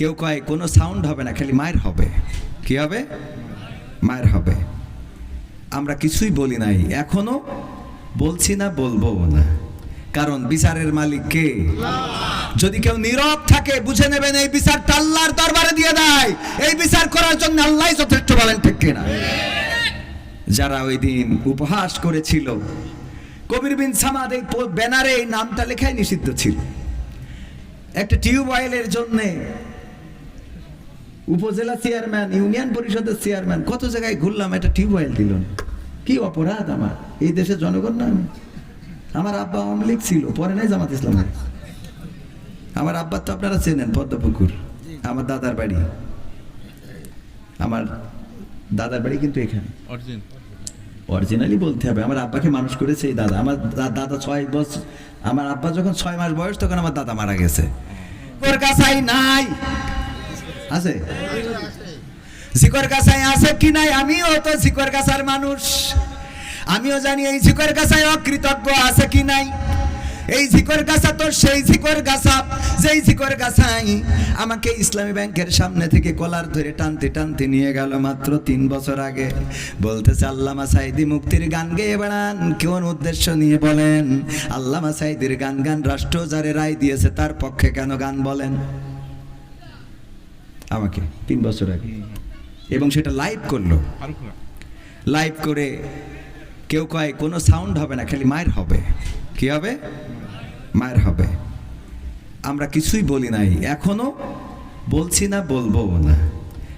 কেউ কয়, কোনো সাউন্ড হবে না, খালি মায়ের হবে। কি হবে? মায়ের হবে। আমরা কিছুই বলি নাই, এখনও বলছি না, বলব না। কারণ বিচারের মালিক কে? যদি কেউ নীরব থাকে, বুঝে নেবেন এই বিচারটা আল্লাহর দরবারে দিয়ে দেয়। এই বিচার করার জন্য আল্লাহ যথেষ্ট বলেন, ঠিক কিনা যারা ওই দিন উপহাস করেছিল, কবির বিন সামাদ এই ব্যানারে এই নামটা লেখাই নিষিদ্ধ ছিল। একটা টিউবওয়েলের জন্যে উপজেলা চেয়ারম্যান ইউনিয়ন পরিষদের চেয়ারম্যান কত জায়গায় ঘুরলাম একটা টিউবওয়েল দিল। না। কি অপরাধ আমার। এই দেশের জনগণ না আমি। আমার আব্বা আওয়ামী লীগ ছিল পরে নাই জামাত ইসলাম। আমার আব্বা তো আপনারা চেনেন পদ্মপুকুর আমার দাদার বাড়ি। আমার দাদার বাড়ি কিন্তু এখানে। অরিজিনালি বলতে হবে আমার আব্বাকে মানুষ করেছে এই দাদা। আমার দাদা ছয় বছর আমার আব্বা যখন ছয় মাস বয়স তখন আমার দাদা মারা গেছে। ওর কাছাই নাই। আছে? জিকর কাছাই আছে কি নাই? আমিও তো জিকর কাছার মানুষ। আমিও জানি এই জিকর কাছাই অকৃতজ্ঞ আছে কি নাই। এই জিকর গাছা তো সেই জিকর গাছা যেই জিকর গাছাই আমাকে ইসলামী ব্যাংকের সামনে থেকে কলার ধরে টানতে টানতে নিয়ে গেল মাত্র তিন বছর আগে। বলতেছে, আল্লামা সাইদি মুক্তির গান গেয়ে বেড়ান। কোন উদ্দেশ্য নিয়ে বলেন? আল্লামা সাইদির গান গান রাষ্ট্র যারে রায় দিয়েছে, তার পক্ষে কেন গান বলেন? আমাকে, তিন বছর আগে। এবং সেটা লাইভ করল। লাইভ করে কেউ কয়, কোনো সাউন্ড হবে না, খালি মায়ের হবে। কি হবে? মায়ের হবে। আমরা কিছুই বলি নাই, এখনও বলছি না, বলব না।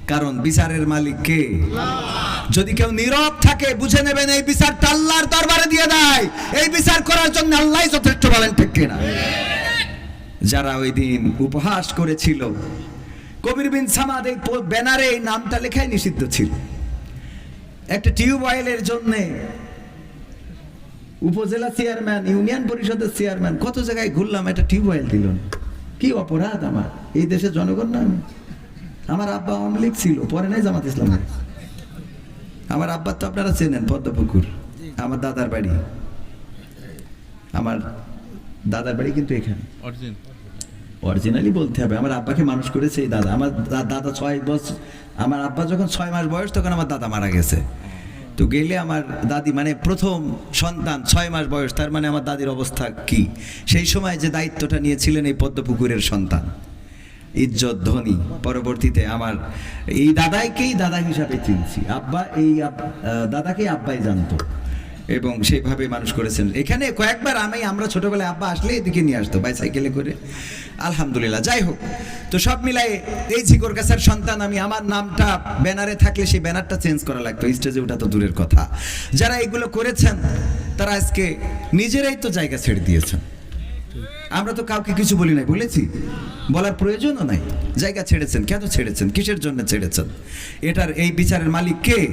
কারণ বিচারের মালিক কে? যদি কেউ নীরব থাকে, বুঝে নেবেন এই বিচারটা আল্লাহর দরবারে দিয়ে দেয়। এই বিচার করার জন্য আল্লাহ যথেষ্ট বলেন, ঠিক কিনা? যারা ওই দিন উপহাস করেছিল কবির বিন সামাদ এই ব্যানারে এই নামটা লেখাই নিষিদ্ধ ছিল। একটা টিউবওয়েলের জন্য উপজেলা চেয়ারম্যান, ইউনিয়ন পরিষদের চেয়ারম্যান, কত জায়গায় ঘুরলাম, একটা টিউবওয়েল দিল। কি অপরাধ আমার? এই দেশের জনগণ না আমি। আমার আব্বা আওয়ামী লীগ ছিল, পরে নাই জামাত ইসলাম। আমার আব্বা তো আপনারা চেনেন, পদ্মপুকুর, আমার দাদার বাড়ি। আমার দাদার বাড়ি কিন্তু এখানে। অরিজিনালি বলতে হবে, আমার আব্বাকে মানুষ করেছে এই দাদা। আমার দাদা ছয় বছর, আমার আব্বা যখন ছয় মাস বয়স, তখন আমার দাদা মারা গেছে। তো গেলে আমার দাদি মানে প্রথম সন্তান ছয় মাস বয়স, তার মানে আমার দাদির অবস্থা কি? সেই সময় যে দায়িত্বটা নিয়েছিলেন এই পদ্মপুকুরের সন্তান, ইজ্জত, ধনী, পরবর্তীতে আমার এই দাদাইকেই দাদা হিসাবে চিনছি। আব্বা এই দাদাকেই আব্বাই জানতো। এবং সেইভাবে মানুষ করেছেন। এখানে কয়েকবার আমি, আমরা ছোটবেলায় আব্বা আসলে এদিকে নিয়ে আসতো বাইসাইকেলে করে। আলহামদুলিল্লাহ, যাই হোক। তো সব মিলাই এই ঝিকর গাছের সন্তান আমি, আমার নামটা ব্যানারে থাকলে সেই ব্যানারটা চেঞ্জ করা লাগতো। স্টেজে ওটা তো দূরের কথা। যারা এগুলো করেছেন, তারা আজকে নিজেরাই তো জায়গা ছেড়ে দিয়েছেন। আমরা তো কাউকে কিছু বলি নাই, বলেছি? বলার প্রয়োজনও নাই। জায়গা ছেড়েছেন, কেন ছেড়েছেন? কিসের জন্য ছেড়েছেন? এটার এই বিচারের মালিক কে?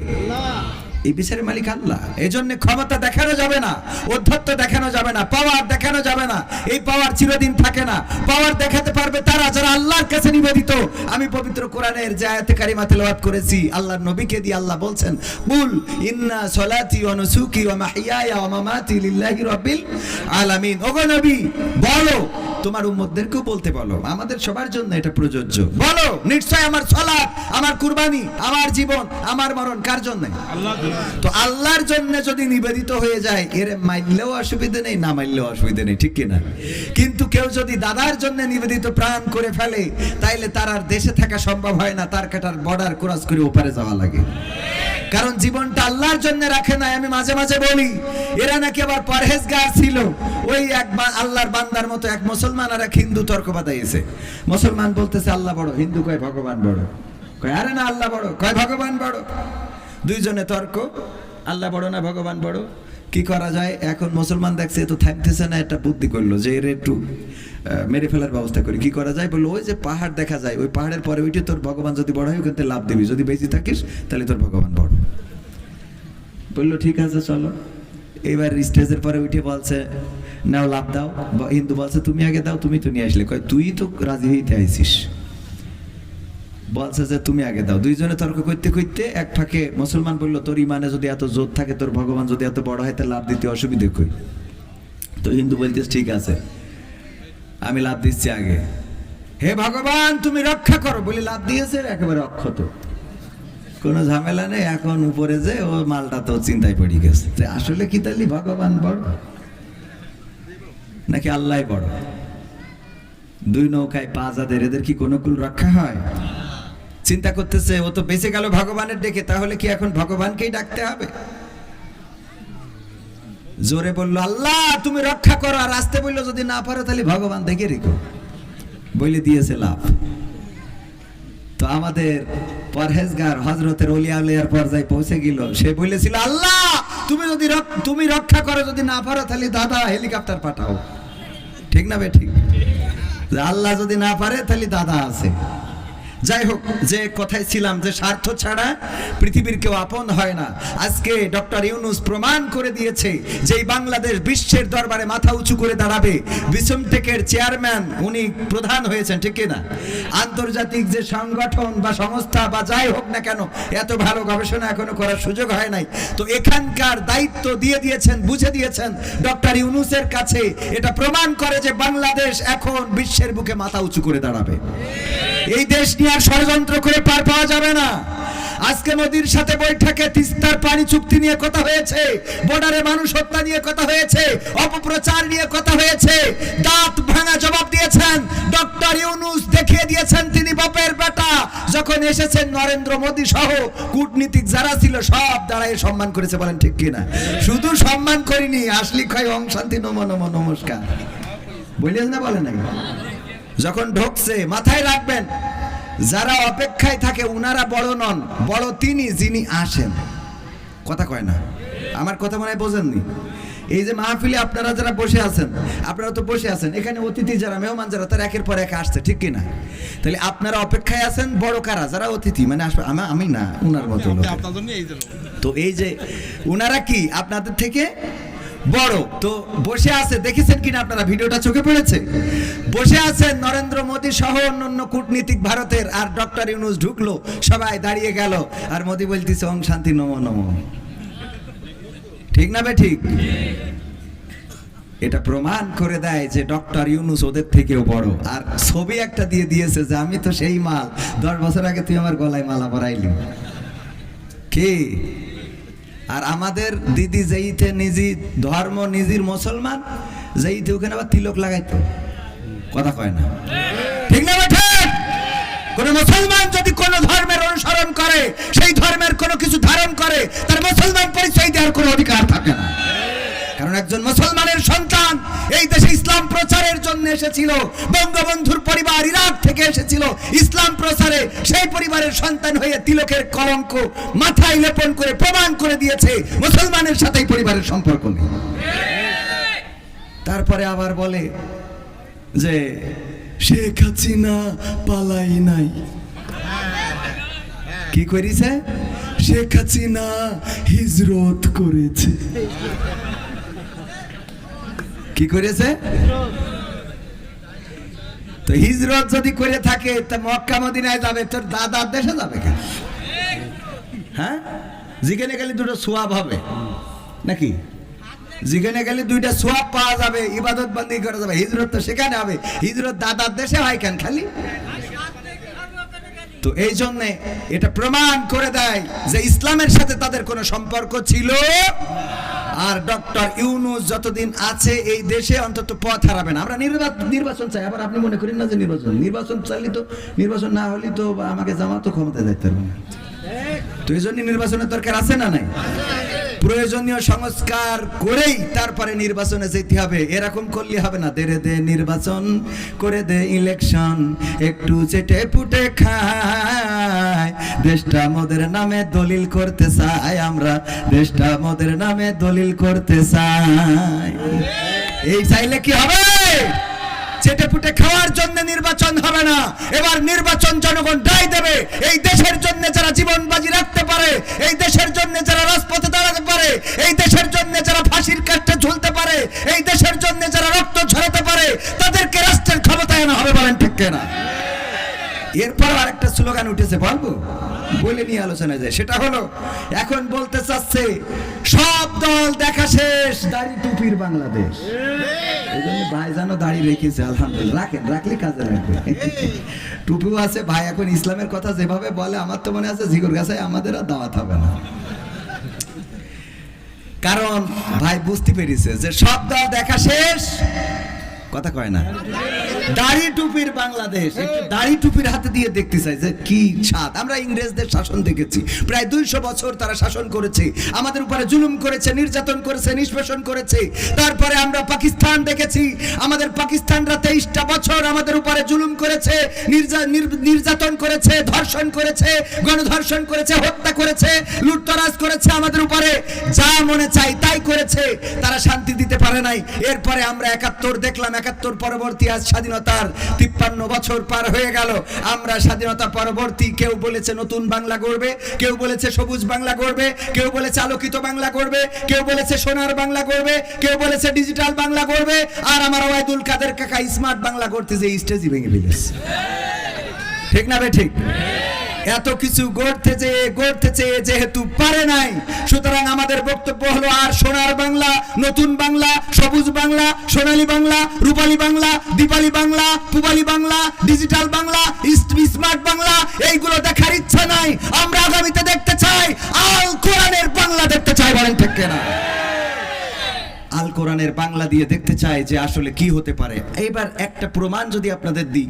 এই বিচারের মালিক আল্লাহ। এই জন্য ক্ষমতা দেখানো যাবে না, অধ্যত্ত দেখানো যাবে না পাওয়ার দেখানো যাবে না। এই পাওয়ার চিরদিন থাকে না। পাওয়ার দেখাতে পারবে তারা যারা আল্লাহর কাছে নিবেদিত। আমি পবিত্র কোরআনের যে আয়াতে কারিমা তেলাওয়াত করেছি, আল্লাহর নবীকে দিয়ে আল্লাহ বলছেন, বুল ইন্না সলাতি ওয়া নুসুকি ওয়া মাহইয়ায়া ওয়া মামাতি লিল্লাহি রাব্বিল আলামিন। ওগো নবী, বলো তোমার উম্মতদেরকেও বলতে বলো আমাদের সবার জন্য এটা প্রযোজ্য। বলো নিশ্চয় আমার সলাৎ আমার কুরবানি আমার জীবন আমার মরণ কার জন্য? আল্লাহ তো আল্লাহর জন্য যদি নিবেদিত হয়ে যায় এর মাইলেও অসুবিধা নেই না মাইলেও অসুবিধা নেই ঠিক কিনা? কিন্তু কেউ যদি দাদার জন্য নিবেদিত প্রাণ করে ফেলে তাইলে তার আর দেশে থাকা সম্ভব হয় না তার কাটার বর্ডার ক্রস করে ওপারে যাওয়া লাগে। কারণ জীবনটা আল্লাহর জন্য রাখে নাই আমি মাঝে মাঝে বলি এরা নাকি আবার পরহেজগার ছিল ওই এক আল্লাহর বান্দার মতো এক মুসলমান আর এক হিন্দু তর্ক বাতাইছে মুসলমান বলতেছে, আল্লাহ বড়। হিন্দু কয়, ভগবান বড়। কয়, আরে না, আল্লাহ বড়। কয়, ভগবান বড়। দুইজনে তর্ক, আল্লাহ বড় না, ভগবান বড়? কি করা যায়? এখন মুসলমান দেখছে, এ তো থামতেছে না, একটা বুদ্ধি করল যে এর একটু মেরে ফেলার ব্যবস্থা করি। কি করা যায়? বলল, ওই যে পাহাড় দেখা যায়, ওই পাহাড়ের পরে ওইটি তোর ভগবান যদি বড় হয়, ওখান লাভ দিবি। যদি বেঁচে থাকিস, তাহলে তোর ভগবান বড়। বলল, ঠিক আছে, চলো। এবার স্টেজের পরে উঠে বলছে নাও লাভ দাও, বা- হিন্দু বলছে, তুমি আগে দাও, তুমি তো নিয়ে আসলে। কয়, তুই তো রাজি হইতে আইছিস। বলছে যে, তুমি আগে দাও। দুইজনে তর্ক করতে করতে এক ফাঁকে মুসলমান বলল, তোর ইমানে যদি এত জোর থাকে, তোর ভগবান যদি এত বড় হয় লাভ দিতে অসুবিধে কই? তো হিন্দু বলতেছে, ঠিক আছে, আমি লাভ দিচ্ছি আগে। হে ভগবান, তুমি রক্ষা করো। বলে, লাভ দিয়েছে, একেবারে অক্ষত। কোনো ঝামেলা নেই, এখন উপরে যে, ও মালটা তো চিন্তায় পড়ে গেছে। আসলে কি তাহলে ভগবান বড়? নাকি আল্লাহ বড়? দুই নৌকায় পা যাদের, এদের কি কোনো কুল রক্ষা হয়? চিন্তা করতেছে, ও তো বেঁচে গেল ভগবানের ডেকে, তাহলে কি এখন ভগবানকেই ডাকতে হবে? জোরে বলল, আল্লাহ, তুমি রক্ষা করো, আর আসতে বলল, যদি না পারো, তাহলে ভগবান দেখে রেখো। বলে দিয়েছে লাভ। তো আমাদের পরহেজগার হজরতের অলিয়া উলিয়ার পর্যায়ে পৌঁছে গেল। সে বলেছিল আল্লাহ, তুমি যদি তুমি রক্ষা করো, যদি না পারো, তাহলে দাদা হেলিকপ্টার পাঠাও। ঠিক না বে ঠিক? আল্লাহ যদি না পারে তাহলে দাদা আছে। যাই হোক, যে কথায় ছিলাম যে স্বার্থ ছাড়া পৃথিবীর কেউ আপন হয় না। আজকে ডক্টর ইউনুস প্রমাণ করে দিয়েছে যে বাংলাদেশ বিশ্বের দরবারে মাথা উঁচু করে দাঁড়াবে। বিসমটেকের চেয়ারম্যান উনি প্রধান হয়েছেন, ঠিক না আন্তর্জাতিক যে সংগঠন বা সংস্থা বা যাই হোক না কেন, এত ভালো গবেষণা এখনও করার সুযোগ হয় নাই। তো এখানকার দায়িত্ব দিয়ে দিয়েছেন, বুঝে দিয়েছেন ডক্টর ইউনুসের কাছে। এটা প্রমাণ করে যে বাংলাদেশ এখন বিশ্বের বুকে মাথা উঁচু করে দাঁড়াবে। এই দেশ নিয়ে আর ষড়যন্ত্র করে পার পাওয়া যাবে না। আজকে মোদির সাথে বৈঠকে তিস্তার পানি চুক্তি নিয়ে কথা হয়েছে, বর্ডারে মানুষ হত্যা নিয়ে কথা হয়েছে, অপপ্রচার নিয়ে কথা হয়েছে, দাঁত ভাঙা জবাব দিয়েছেন। ডক্টর ইউনুস দেখিয়ে দিয়েছেন তিনি বাপের বেটা। যখন এসেছেন নরেন্দ্র মোদী সহ, কূটনীতিক যারা ছিল সব দাঁড়ায় সম্মান করেছে বলেন ঠিক কিনা। শুধু সম্মান করিনি, আসলি ক্ষয় ওং শান্তি, নম নম, নমস্কার। বলিস না বলে নাই যখন ঢুকছে মাথায় রাখবেন যারা অপেক্ষায় থাকে উনারা বড় নন বড় তিনি যিনি আসেন। কথা কয় না? আমার কথা মনে হয় বোঝেননি। এই যে মাহফিলে আপনারা যারা বসে আছেন আপনারা তো বসে আছেন এখানে অতিথি যারা মেহমান যারা তারা একের পর এক আসছে ঠিক কিনা? তাহলে আপনারা অপেক্ষায় আছেন বড় কারা? যারা অতিথি মানে আসবে আমা- না উনার মতো তো এই যে উনারা কি? আপনাদের থেকে বড়। তো বসে আছে, দেখেছেন কিনা আপনারা? ভিডিওটা চোখে পড়েছে? বসে আছেন নরেন্দ্র মোদী সহ অন্যান্য কূটনীতিক ভারতের, আর ডক্টর ইউনুস ঢুকলো, সবাই দাঁড়িয়ে গেল, আর মোদী বলতেছে ওং শান্তি, নম নম। ঠিক না বে ঠিক? এটা প্রমাণ করে দেয় যে ডক্টর ইউনুস ওদের থেকেও বড়। আর ছবি একটা দিয়ে দিয়েছে যে, আমি তো সেই মাল। দশ বছর আগে তুই আমার গলায় মালা পরাইলি। কে? আর আমাদের দিদি যেইতে নিজি ধর্ম নিজির মুসলমান, যেইতে ওখানে আবার তিলক লাগাইতো। কথা কয় না। ঠিক না কোন মুসলমান যদি কোন ধর্মের অনুসরণ করে, সেই ধর্মের কোনো কিছু ধারণ করে, তার মুসলমান পরিচয় দেওয়ার কোনো অধিকার থাকে না। কারণ একজন মুসলমানের জন্য এসেছিল। বঙ্গবন্ধুর পরিবার ইরাক থেকে এসেছিল। ইসলাম প্রচারে সেই পরিবারের সন্তান হয়ে তিলকের কলঙ্ক মাথায় লেপন করে প্রমাণ করে দিয়েছে, মুসলমানের সাথেই পরিবারের সম্পর্ক নেই। তারপরে আবার বলে যে, শেখ হাসিনা পালাই নাই। কি করিছে শেখ হাসিনা হিজরত করেছে। কি করেছে তো হিজরত যদি করে থাকে, তা মক্কা মদিনায় যাবে, তোর দাদার দেশে যাবে কেন? হ্যাঁ? যেখানে গেলে দুটো সোয়াব হবে। নাকি? যেখানে গেলে দুইটা সোয়াব পাওয়া যাবে ইবাদত বন্দি করা যাবে, হিজরত তো সেখানে হবে। হিজরত দাদার দেশে হয় কেন খালি? তো এই জন্য এটা প্রমাণ করে দেয় যে ইসলামের সাথে তাদের কোনো সম্পর্ক ছিল আর ডক্টর ইউনুস যতদিন আছে এই দেশে অন্তত পথ হারাবে না। আমরা নির্বাচন নির্বাচন চাই। আবার আপনি মনে করেন না যে নির্বাচন? নির্বাচন চাইলে তো নির্বাচন না হলে তো আমাকে জামাতো ক্ষমতা যাইতে না। তো এই জন্য নির্বাচনের দরকার আছে না নাই? প্রয়োজনীয় সংস্কার করেই তারপরে নির্বাচনে যেতে হবে। এরকম করলে হবে না। দেরে দে নির্বাচন, করে দে ইলেকশন। একটু চেটে পুটে খায়। দেশটা মোদের নামে দলিল করতে চাই আমরা। দেশটা মোদের নামে দলিল করতে চাই এই চাইলে কি হবে? চেটে খাওয়ার জন্য নির্বাচন হবে না। এবার নির্বাচন জনগণ দায় দেবে। এই দেশের জন্য যারা জীবন বাজি রাখতে পারে, এই দেশের জন্য যারা রাজপথে দাঁড়াতে পারে, এই দেশের জন্য যারা ফাঁসির কাঠে ঝুলতে পারে, এই দেশের জন্য যারা রক্ত ঝরাতে পারে, তাদেরকে রাষ্ট্রের ক্ষমতায় আনা হবে বলেন ঠিক না এরপর আরেকটা স্লোগান উঠেছে, বলব? বলে নিয়ে আলোচনা যায়। সেটা হলো, এখন বলতে চাচ্ছে, সব দল দেখা শেষ, দাড়ি টুপির বাংলাদেশ। এই জন্য ভাই জানো দাড়ি রেখেছে, আলহামদুলিল্লাহ। রাখেন, রাখলে কাজে লাগবে। টুপিও আছে, ভাই এখন ইসলামের কথা যেভাবে বলে, আমার তো মনে আছে জিগর গাছে আমাদের আর দাওয়াত হবে না। কারণ ভাই বুঝতে পেরেছে যে সব দল দেখা শেষ কথা কয় না। দাড়ি টুপির বাংলাদেশ দাড়ি টুপির হাতে দিয়ে দেখতে চাই যে কি স্বাদ আমরা ইংরেজদের শাসন দেখেছি। প্রায় দুইশো বছর তারা শাসন করেছে। আমাদের উপরে জুলুম করেছে, নির্যাতন করেছে, নিষ্পেষণ করেছে। তারপরে আমরা পাকিস্তান দেখেছি। আমাদের পাকিস্তানরা তেইশটা বছর আমাদের উপরে জুলুম করেছে নির্যাতন করেছে, ধর্ষণ করেছে, গণধর্ষণ করেছে, হত্যা করেছে, লুটতরাজ করেছে আমাদের উপরে। যা মনে চাই তাই করেছে। তারা শান্তি দিতে পারে নাই। এরপরে আমরা একাত্তর দেখলাম একাত্তর পরবর্তী আজ স্বাধীনতার তিপ্পান্ন বছর পার হয়ে গেল। আমরা স্বাধীনতা পরবর্তী কেউ বলেছে নতুন বাংলা গড়বে, কেউ বলেছে সবুজ বাংলা গড়বে, কেউ বলেছে আলোকিত বাংলা গড়বে, কেউ বলেছে সোনার বাংলা গড়বে, কেউ বলেছে ডিজিটাল বাংলা গড়বে। আর আমার ওয়াইদুল কাদের কাকা স্মার্ট বাংলা করতে যে স্টেজই ভেঙে ফেলেছে। ঠিক না বে ঠিক? এত কিছু গড়তে চেয়ে গড়তে চেয়ে যেহেতু পারে নাই, সুতরাং আমাদের বক্তব্য হলো আর সোনার বাংলা, নতুন বাংলা, সবুজ বাংলা, সোনালী বাংলা, রূপালী বাংলা, দীপালি বাংলা, পুবালি বাংলা, ডিজিটাল বাংলা স্মার্ট বাংলা, এইগুলো দেখার ইচ্ছা নাই। আমরা আগামীতে দেখতে চাই, আল কোরআনের বাংলা দেখতে চাই, বলেন ঠিক না আল কোরআনের বাংলা দিয়ে দেখতে চাই যে আসলে কি হতে পারে। এবার একটা প্রমাণ যদি আপনাদের দিই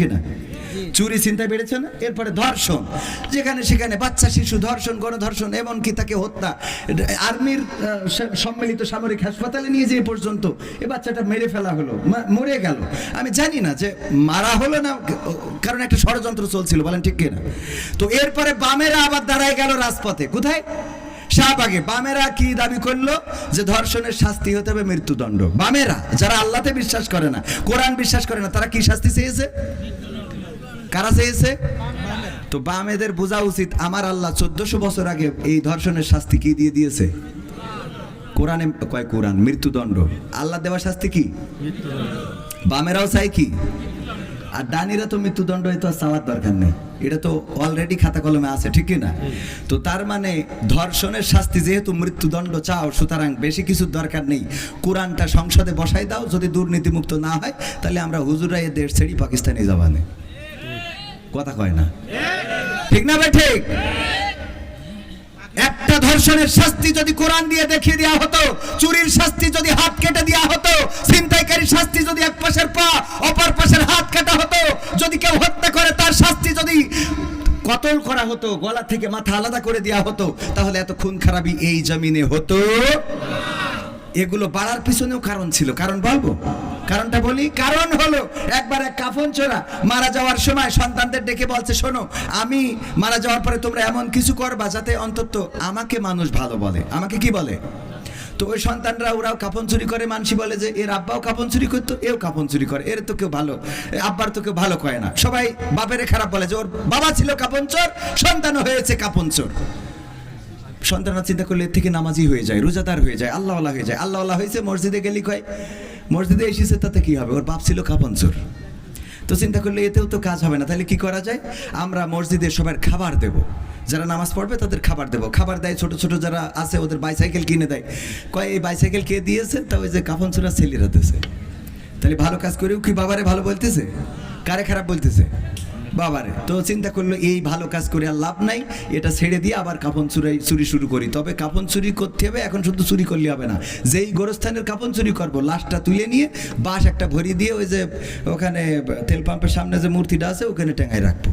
কিনা? চুরি চিন্তায় বেড়েছে না? এরপরে ধর্ষণ। যেখানে সেখানে বাচ্চা, শিশু ধর্ষণ, গণধর্ষণ, এমনকি তাকে হত্যা। আর্মির সম্মিলিত সামরিক হাসপাতালে নিয়ে যেয়ে পর্যন্ত এ বাচ্চাটা মেরে ফেলা হলো মরে গেল। আমি জানি না যে মারা হলো না, কারণ একটা ষড়যন্ত্র চলছিল, বলেন ঠিক কিনা? তো এরপরে বামেরা আবার দাঁড়ায় গেল রাজপথে। কোথায়? শাহবাগে বামেরা কি দাবি করল? যে ধর্ষণের শাস্তি হতে হবে মৃত্যুদণ্ড। বামেরা, যারা আল্লাহতে বিশ্বাস করে না, কোরআন বিশ্বাস করে না, তারা কি শাস্তি চেয়েছে? কারা চেয়েছে? তো বামেদের বোঝা উচিত, আমার আল্লাহ চোদ্দশো বছর আগে এই ধর্ষণের শাস্তি কি দিয়ে দিয়েছে? কোরআনে কয় কোরআন? মৃত্যুদণ্ড। আল্লাহ দেওয়া শাস্তি কি? বামেরাও চাই কি? আর দানিরা তো মৃত্যুদণ্ড তো আর চাওয়ার দরকার নেই। এটা তো অলরেডি খাতা কলমে আছে, ঠিক না? তো তার মানে ধর্ষণের শাস্তি যেহেতু মৃত্যুদণ্ড চাও, সুতরাং বেশি কিছু দরকার নেই। কোরআনটা সংসদে বসাই দাও, যদি দুর্নীতিমুক্ত না হয়, তাহলে আমরা হুজুরা এ দেশ ছেড়ি পাকিস্তানে যাবানে কথা কয় না? ঠিক না ভাই, ঠিক? ধর্ষণের শাস্তি যদি কোরআন দিয়ে দেখিয়ে দেওয়া হতো, চুরির শাস্তি যদি হাত কেটে দেওয়া হতো ছিনতাইকারী শাস্তি যদি এক পাশের পা, অপর পাশের হাত কাটা হতো, যদি কেউ হত্যা করে, তার শাস্তি যদি কতল করা হতো, গলা থেকে মাথা আলাদা করে দেওয়া হতো, তাহলে এত খুন খারাপি এই জমিনে হতো? এগুলো বাড়ার পিছনেও কারণ ছিল। কারণ বলব? কারণটা বলি? কারণ হলো, একবার এক কাফন চোরা মারা যাওয়ার সময় সন্তানদের ডেকে বলছে, শোনো, আমি মারা যাওয়ার পরে তোমরা এমন কিছু করবা যাতে অন্তত আমাকে মানুষ ভালো বলে। আমাকে কি বলে? তো ওই সন্তানরা, ওরাও কাপন চুরি করে। মানসি বলে যে, এর আব্বাও কাপন চুরি করতো, এও কাপন চুরি করে। এর তো কেউ ভালো, আব্বার তো কেউ ভালো কয় না। সবাই বাপেরে খারাপ বলে যে, ওর বাবা ছিল কাপন চোর, সন্তানও হয়েছে কাপন চোর। সন্তানরা চিন্তা করলে এর থেকে নামাজি হয়ে যায়, রোজাদার হয়ে যায় আল্লাহ হয়ে যায়। আল্লাহ হয়েছে, মসজিদে গেলি কয় মসজিদে এসেছে, তাতে কি হবে? ওর বাপ ছিল কাপন চোর। তো চিন্তা করলে এতেও তো কাজ হবে না। তাহলে কি করা যায়? আমরা মসজিদে সবার খাবার দেব। যারা নামাজ পড়বে, তাদের খাবার দেবো। খাবার দেয়, ছোট ছোট যারা আছে, ওদের বাইসাইকেল কিনে দেয়। কয়, এই বাইসাইকেল কে দিয়েছে? তা ওই যে কাফন চোরা ছেলেরা দিয়েছে। তাহলে ভালো কাজ করেও কি বাবারে ভালো বলতেছে? কারে খারাপ বলতেছে? বাবারে, তো চিন্তা করল, এই ভালো কাজ করে আর লাভ নাই, এটা ছেড়ে দিয়ে আবার কাপন চুরি চুরি শুরু করি। তবে কাপন চুরি করতে হবে, এখন শুধু চুরি করলে হবে না। যেই গোরস্থানের কাপন চুরি করব, লাশটা তুলে নিয়ে বাঁশ একটা ভরি দিয়ে ওই যে ওখানে তেল পাম্পের সামনে যে মূর্তিটা আছে, ওখানে টেঙ্গায় রাখব।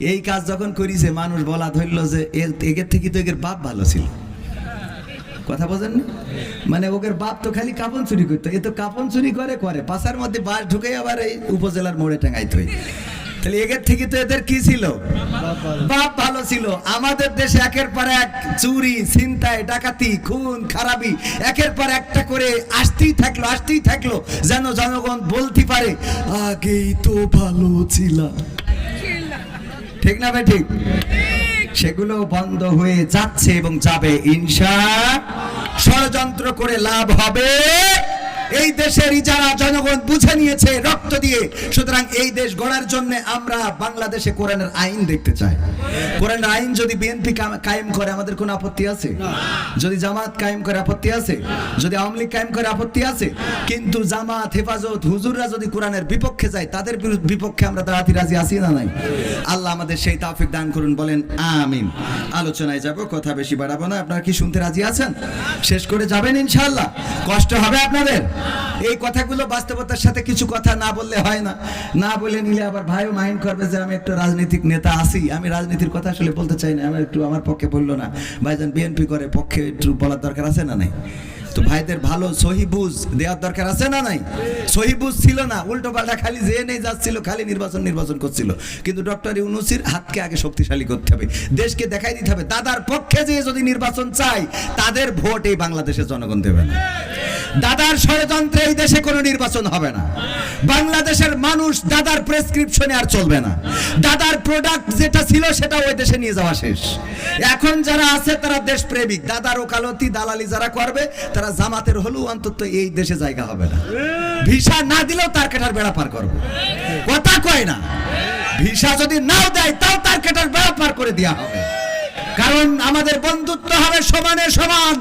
এই কাজ যখন করিছে মানুষ বলা ধরলো যে এর- থেকে তো এগের বাপ ভালো ছিল। কথা বোঝেন না? মানে ওদের বাপ তো খালি কাপন চুরি করতো। এ তো কাপন চুরি করে করে। পাশার মধ্যে বাস ঢুকে আবার এই উপজেলার মোড়ে টাঙাইতে হয় তাহলে এগের থেকে তো এদের কি ছিল? বাপ ভালো ছিল। আমাদের দেশে একের পর এক চুরি, ছিনতাই, ডাকাতি, খুন, খারাপি, একের পর একটা করে আসতেই থাকল আসতেই থাকল, যেন জনগণ বলতে পারে, আগেই তো ভালো ছিল ঠিক না ভাই, ঠিক? সেগুলো বন্ধ হয়ে যাচ্ছে এবং যাবে ইনশা ষড়যন্ত্র করে লাভ হবে। এই দেশের যারা জনগণ বুঝে নিয়েছে রক্ত দিয়ে সুতরাং এই দেশ গড়ার জন্য আমরা বাংলাদেশে কোরআনের আইন দেখতে চাই। কোরআনের আইন যদি বিএনপি কায়েম করে আমাদের কোনো আপত্তি আছে? যদি জামাত কায়েম করে আপত্তি আছে? যদি আওয়ামী লীগ কায়েম করে আপত্তি আছে? কিন্তু জামাত হেফাজত হুজুররা যদি কোরআনের বিপক্ষে যায় তাদের বিপক্ষে আমরা দাঁড়াতে রাজি আছি না নাই? আল্লাহ আমাদের সেই তাফিক দান করুন বলেন আমিন। আলোচনায় যাব কথা বেশি বাড়াবো না। আপনারা কি শুনতে রাজি আছেন? শেষ করে যাবেন ইনশাআল্লাহ। কষ্ট হবে আপনাদের? এই কথাগুলো বাস্তবতার সাথে কিছু কথা না বললে হয় না। না বলে নিলে আবার ভাইও মাইন্ড করবে যে আমি একটু রাজনৈতিক নেতা আছি। আমি রাজনীতির কথা আসলে বলতে চাই না। আমার একটু আমার পক্ষে বলল না। ভাইজান বিএনপি করে পক্ষে একটু বলার দরকার আছে না নাই? তো ভাইদের ভালো সহিবুজ দেওয়ার দরকার আছে না নাই? সহিবুজ ছিল না, উল্টো পাল্টা খালি যে নেই যাচ্ছিল, খালি নির্বাচন নির্বাচন করছিল। কিন্তু ডক্টর ইউনুসির হাতকে আগে শক্তিশালী করতে হবে। দেশকে দেখাই দিতে হবে, দাদার পক্ষে যে যদি নির্বাচন চাই তাদের ভোট এই বাংলাদেশের জনগণ দেবে না। দাদার ষড়যন্ত্রে এই দেশে কোনো নির্বাচন হবে না। বাংলাদেশের মানুষ দাদার প্রেসক্রিপশনে আর চলবে না। দাদার প্রোডাক্ট যেটা ছিল সেটা ওই দেশে নিয়ে যাওয়া শেষ। এখন যারা আছে, তারা দেশপ্রেমিক। দাদার ওকালতি, দালালি যারা করবে, তারা জামাতের হলেও অন্তত এই দেশে জায়গা হবে না। ভিসা না দিলেও তার কাটার বেড়া পার করবে। কথা কয় না। ভিসা যদি নাও দেয়, তাও তার কাটার বেড়া পার করে দেওয়া হবে। কারণ আমাদের বন্ধুত্ব হবে সমানে সমান।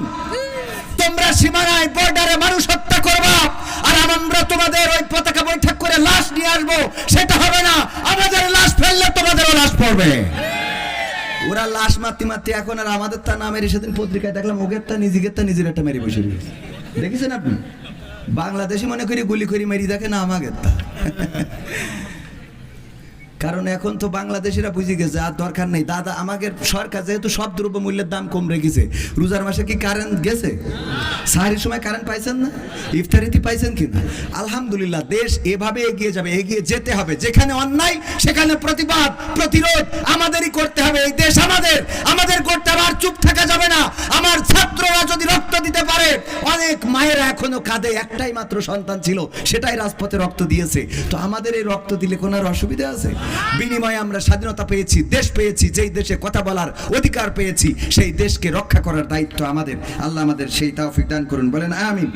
তোমরা সীমানায় বর্ডারে মানুষ হত্যা করবা। আর আমরা তোমাদের ওই পতাকা বৈঠক করে লাশ নিয়ে আসব, সেটা হবে না। আমাদের লাশ ফেললে তোমাদেরও লাশ পড়বে। ওরা লাশ মারতে মারতে এখন আর আমাদের তা না মেরে সেদিন পত্রিকায় দেখলাম ওগের তা নিজেকে তা নিজের একটা মেরে বসে রয়েছে। দেখেছেন আপনি? বাংলাদেশে মনে করি গুলি করি মেরি দেখে না আমাকে তা। কারণ এখন তো বাংলাদেশিরা বুঝে গেছে, আর দরকার নেই। দাদা, আমাদের সরকার যেহেতু সব দ্রব্য মূল্যের দাম কম রেখেছে রোজার মাসে কি কারেন্ট গেছে? সাহারির সময় কারেন্ট পাইছেন না? ইফতারিতে পাইছেন কি না? আলহামদুলিল্লাহ, দেশ এভাবে এগিয়ে যাবে, এগিয়ে যেতে হবে। যেখানে অন্যায়, সেখানে প্রতিবাদ, প্রতিরোধ আমাদেরই করতে হবে। এই দেশ আমাদের আমাদের করতে হবে আর চুপ থাকা যাবে না। আমার ছাত্ররা যদি রক্ত দিতে পারে, অনেক মায়েরা এখনও কাঁদে। একটাই মাত্র সন্তান ছিল, সেটাই রাজপথে রক্ত দিয়েছে। তো আমাদের এই রক্ত দিলে কোনো অসুবিধা আছে? বিনিময়ে আমরা স্বাধীনতা পেয়েছি, দেশ পেয়েছি, যেই দেশে কথা বলার অধিকার পেয়েছি, সেই দেশকে রক্ষা করার দায়িত্ব আমাদের। আল্লাহ আমাদের সেই তাও দান করুন, বলেন আমিন।